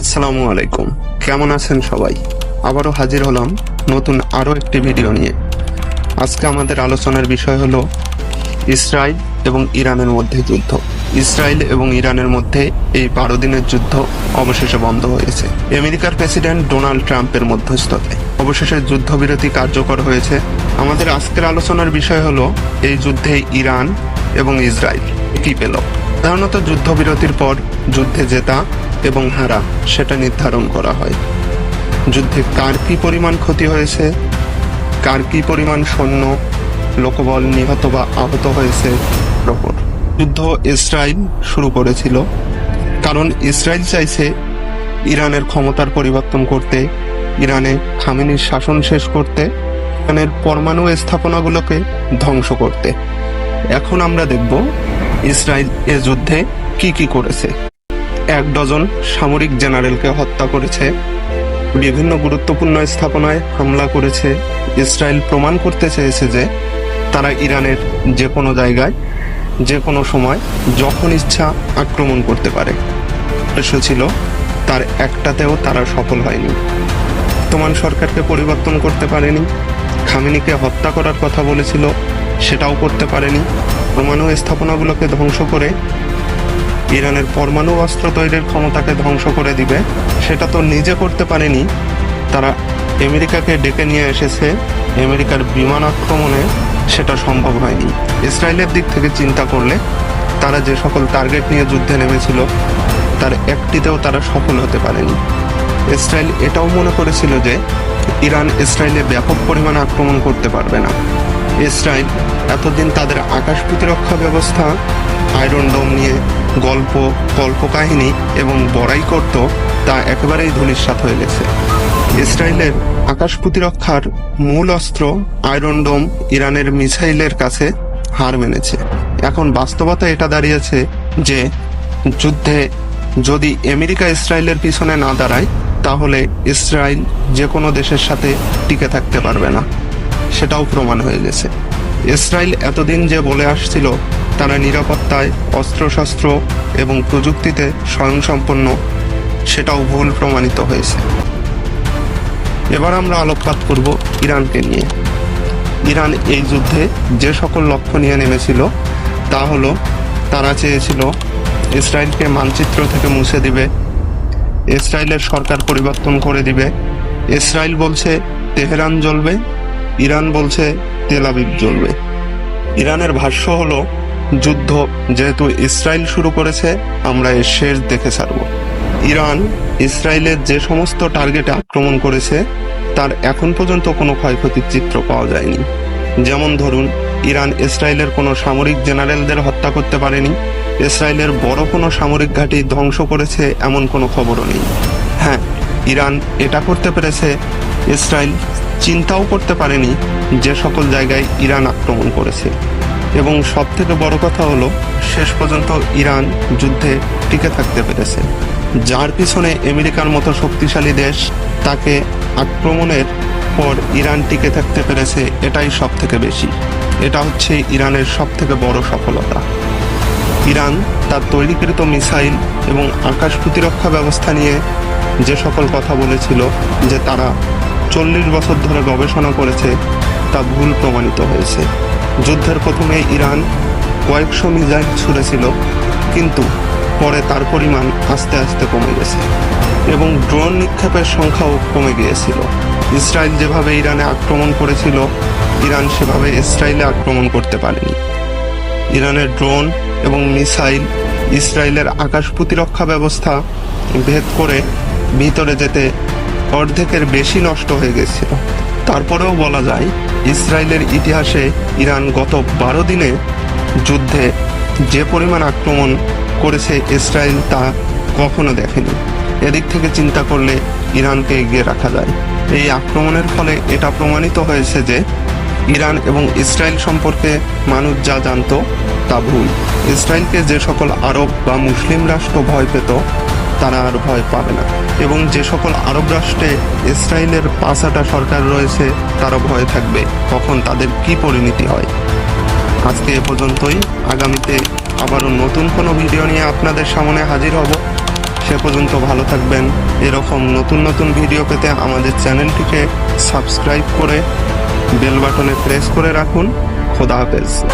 আসসালামু আলাইকুম। কেমন আছেন সবাই? আবারও হাজির হলাম নতুন আরও একটি ভিডিও নিয়ে। আজকে আমাদের আলোচনার বিষয় হলো ইসরায়েল এবং ইরানের মধ্যে যুদ্ধ। ইসরায়েল এবং ইরানের মধ্যে এই বারো দিনের যুদ্ধ অবশেষে বন্ধ হয়েছে। আমেরিকার প্রেসিডেন্ট ডোনাল্ড ট্রাম্পের মধ্যস্থতায়। অবশেষে যুদ্ধবিরতি কার্যকর হয়েছে। আমাদের আজকের আলোচনার বিষয় হলো এই যুদ্ধে ইরান এবং ইসরায়েল কি পেল? সাধারণত যুদ্ধবিরতির পর যুদ্ধে জেতা এবং হারা, সেটা নির্ধারণ করা হয়। যুদ্ধে কার কি পরিমাণ ক্ষতি হয়েছে? কার কি পরিমাণ সৈন্য, লোকবল নিহত বা আহত হয়েছে? ওপর যুদ্ধ ইসরায়েল শুরু করেছিল। কারণ ইসরায়েল চাইছে ইরানের ক্ষমতার পরিবর্তন করতে, ইরানে খামেনির শাসন শেষ করতে, ইরানের পরমাণু স্থাপনাগুলোকে ধ্বংস করতে। এখন আমরা দেখব ইসরায়েল এ যুদ্ধে কি কি করেছে। এক ডজন সামরিক জেনারেলকে হত্যা করেছে। বিভিন্ন গুরুত্বপূর্ণ স্থাপনায় হামলা করেছে। ইসরায়েল প্রমাণ করতে চেয়েছে যে তারা ইরানের যে কোনো জায়গায় যে কোনো সময় যখন ইচ্ছা আক্রমণ করতে পারে। উদ্দেশ্য ছিল তার একটাতেও তারা সফল হয়নি। বর্তমান সরকারকে পরিবর্তন করতে পারেনি। খামিনিকে হত্যা করার কথা বলেছিল, সেটাও করতে পারেনি। পরমাণু স্থাপনাগুলোকে ধ্বংস করে ইরানের পরমাণু অস্ত্র তৈরির ক্ষমতাকে ধ্বংস করে দিবে। সেটা তো নিজে করতে পারেনি। তারা আমেরিকাকে ডেকে নিয়ে এসেছে। আমেরিকার বিমান আক্রমণে সেটা সম্ভব হয়নি। ইসরায়েলের দিক থেকে চিন্তা করলে তারা যে সকল টার্গেট নিয়ে যুদ্ধে নেমেছিল, তার একটিতেও তারা সফল হতে পারেনি। ইসরায়েল এটাও মনে করেছিল যে ইরান ইসরায়েলে ব্যাপক পরিমাণে আক্রমণ করতে পারবে না। ইসরায়েল এতদিন তাদের আকাশ প্রতিরক্ষা ব্যবস্থা আয়রন ডোম নিয়ে গল্প, কল্পকাহিনী এবং বড়াই করত, তা একেবারেই ধূলিসাৎ হয়ে গেছে। ইসরায়েলের আকাশ প্রতিরক্ষার মূল অস্ত্র আয়রন ডোম ইরানের মিসাইলের কাছে হার মেনেছে। এখন বাস্তবতা এটা দাঁড়িয়েছে যে, যুদ্ধে যদি আমেরিকা ইসরায়েলের পিছনে না দাঁড়ায়, তাহলে ইসরায়েল যে কোনো দেশের সাথে টিকে থাকতে পারবে না। সেটাও প্রমাণ হয়ে গেছে। ইসরায়েল এতদিন যে বলে আসছিল তারা নিরাপত্তায়, অস্ত্রশস্ত্র এবং প্রযুক্তিতে স্বয়ংসম্পন্ন, সেটাও ভুল প্রমাণিত হয়েছে। এবার আমরা আলোকপাত করব ইরানকে নিয়ে। ইরান এই যুদ্ধে যে সকল লক্ষ্য নিয়ে নেমেছিল, তা হলো, তারা চেয়েছিল ইসরায়েলকে মানচিত্র থেকে মুছে দিবে, ইসরায়েলের সরকার পরিবর্তন করে দিবে। ইসরায়েল বলছে, তেহরান জ্বলবে, ইরান বলছে, তেল আবিব জ্বলবে। ইরানের ভাষ্য হলো যুদ্ধ যেহেতু ইসরায়েল শুরু করেছে, আমরা এর শেষ দেখে ছাড়ব। ইরান ইসরায়েলের যে সমস্ত টার্গেটে আক্রমণ করেছে, তার এখন পর্যন্ত কোনো ক্ষয়ক্ষতির চিত্র পাওয়া যায়নি। যেমন ধরুন, ইরান ইসরায়েলের কোনো সামরিক জেনারেলদের হত্যা করতে পারেনি, ইসরায়েলের বড় কোনো সামরিক ঘাঁটি ধ্বংস করেছে এমন কোনো খবরও নেই। হ্যাঁ ইরান এটা করতে পেরেছে, ইসরায়েল চিন্তাও করতে পারেনি যে সকল জায়গায় ইরান আক্রমণ করেছে। এবং সব থেকে বড় কথা হলো, শেষ পর্যন্ত ইরান যুদ্ধে টিকে থাকতে পেরেছে। যার পিছনে আমেরিকার মতো শক্তিশালী দেশ, তাকে আক্রমণের পর ইরান টিকে থাকতে পেরেছে এটাই সব থেকে বেশি। এটা হচ্ছে ইরানের সব থেকে বড় সফলতা। ইরান তার তৈরিকৃত মিসাইল এবং আকাশ প্রতিরক্ষা ব্যবস্থা নিয়ে যে সকল কথা বলেছিল, যে তারা চল্লিশ বছর ধরে গবেষণা করেছে, তা ভুল প্রমাণিত হয়েছে। যুদ্ধের প্রথমে ইরান কয়েকশো মিসাইল ছুড়েছিল, কিন্তু পরে তার পরিমাণ আস্তে আস্তে কমে গেছে এবং ড্রোন নিক্ষেপের সংখ্যাও কমে গিয়েছিল। ইসরায়েল যেভাবে ইরানে আক্রমণ করেছিল, ইরান সেভাবে ইসরায়েলে আক্রমণ করতে পারেনি। ইরানের ড্রোন এবং মিসাইল ইসরায়েলের আকাশ প্রতিরক্ষা ব্যবস্থা ভেদ করে ভিতরে যেতে অর্ধেকের বেশি নষ্ট হয়ে গেছিল। তারপরেও বলা যায়, ইসরায়েলের ইতিহাসে ইরান গত বারো দিনে যুদ্ধে যে পরিমাণ আক্রমণ করেছে ইসরায়েল তা কখনো দেখেনি। এদিক থেকে চিন্তা করলে ইরানকে এগিয়ে রাখা যায়। এই আক্রমণের ফলে এটা প্রমাণিত হয়েছে যে ইরান এবং ইসরায়েল সম্পর্কে মানুষ যা জানত তা ভুল। ইসরায়েলকে যে সকল আরব বা মুসলিম রাষ্ট্র ভয় পেত তারা আর ভয় পাবে না। এবং যে সকল আরব রাষ্ট্রে ইসরায়েলের পাঁচাটা সরকার রয়েছে, তারা ভয় থাকবে। কখন তাদের কি পরিণতি হয়? আজকে এ পর্যন্তই। আগামীতে আবারও নতুন কোনো ভিডিও নিয়ে আপনাদের সামনে হাজির হব। সে পর্যন্ত ভালো থাকবেন। এরকম নতুন নতুন ভিডিও পেতে আমাদের চ্যানেলটিকে সাবস্ক্রাইব করে বেল বাটনে প্রেস করে রাখুন। খোদা হাফেজ।